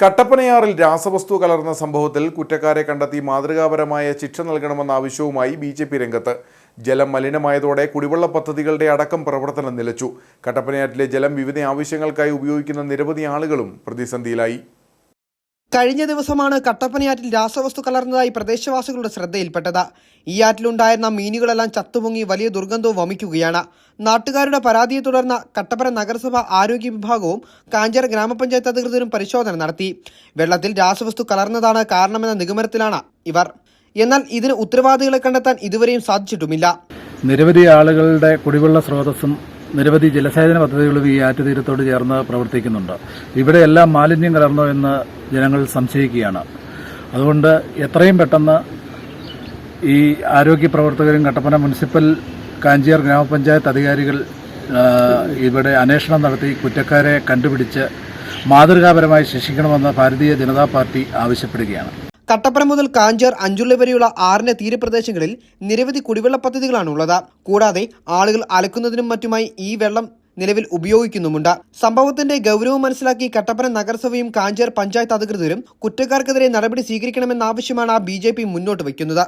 കട്ടപ്പനയാറിൽ രാസവസ്തു കലർന്ന സംഭവത്തിൽ കുറ്റക്കാരെ കണ്ടെത്തി മാതൃകാപരമായ ശിക്ഷ നൽകണമെന്ന ആവശ്യവുമായി ബി ജെ പി രംഗത്ത്. ജലം മലിനമായതോടെ കുടിവെള്ള പദ്ധതികളുടെ അടക്കം പ്രവർത്തനം നിലച്ചു. കട്ടപ്പനയാറ്റിലെ ജലം വിവിധ ആവശ്യങ്ങൾക്കായി ഉപയോഗിക്കുന്ന നിരവധി ആളുകളും പ്രതിസന്ധിയിലായി. കഴിഞ്ഞ ദിവസമാണ് കട്ടപ്പനയാറ്റിൽ രാസവസ്തു കലർന്നതായി പ്രദേശവാസികളുടെ ശ്രദ്ധയിൽപ്പെട്ടത്. ഈ ആറ്റിലുണ്ടായിരുന്ന മീനുകളെല്ലാം ചത്തുപൊങ്ങി വലിയ ദുർഗന്ധവും വമിക്കുകയാണ്. നാട്ടുകാരുടെ പരാതിയെ തുടർന്ന് കട്ടപ്പന നഗരസഭ ആരോഗ്യ വിഭാഗവും കാഞ്ചേര ഗ്രാമപഞ്ചായത്ത് അധികൃതരും പരിശോധന നടത്തി. വെള്ളത്തിൽ രാസവസ്തു കലർന്നതാണ് കാരണമെന്ന നിഗമനത്തിലാണ് ഇവർ. എന്നാൽ ഇതിന് ഉത്തരവാദികളെ കണ്ടെത്താൻ ഇതുവരെയും സാധിച്ചിട്ടുമില്ല. നിരവധി ആളുകളുടെ കുടിവെള്ള സ്രോതസ്സും നിരവധി ജലസേചന പദ്ധതികളും ഈ ആറ്റുതീരത്തോട് ചേർന്ന് പ്രവർത്തിക്കുന്നുണ്ട്. ഇവിടെയെല്ലാം മാലിന്യം കലർന്നോ എന്ന് ജനങ്ങൾ സംശയിക്കുകയാണ്. അതുകൊണ്ട് എത്രയും പെട്ടെന്ന് ഈ ആരോഗ്യ പ്രവർത്തകരും കട്ടപ്പന മുനിസിപ്പൽ കാഞ്ചിയാർ ഗ്രാമപഞ്ചായത്ത് അധികാരികൾ ഇവിടെ അന്വേഷണം നടത്തി കുറ്റക്കാരെ കണ്ടുപിടിച്ച് മാതൃകാപരമായി ശിക്ഷിക്കണമെന്ന് ഭാരതീയ ജനതാ പാർട്ടി ആവശ്യപ്പെടുകയാണ്. കട്ടപ്പന മുതൽ കാഞ്ചാർ അഞ്ചുള്ള വരെയുള്ള ആറിന്റെ തീരപ്രദേശങ്ങളിൽ നിരവധി കുടിവെള്ള പദ്ധതികളാണ് ഉള്ളത് കൂടാതെ ആളുകൾ അലക്കുന്നതിനും മറ്റുമായി ഈ വെള്ളം നിലവിൽ ഉപയോഗിക്കുന്നുമുണ്ട്. സംഭവത്തിന്റെ ഗൗരവം മനസ്സിലാക്കി കട്ടപ്പന നഗരസഭയും കാഞ്ചാർ പഞ്ചായത്ത് അധികൃതരും കുറ്റക്കാർക്കെതിരെ നടപടി സ്വീകരിക്കണമെന്ന ആവശ്യമാണ് ബി മുന്നോട്ട് വയ്ക്കുന്നത്.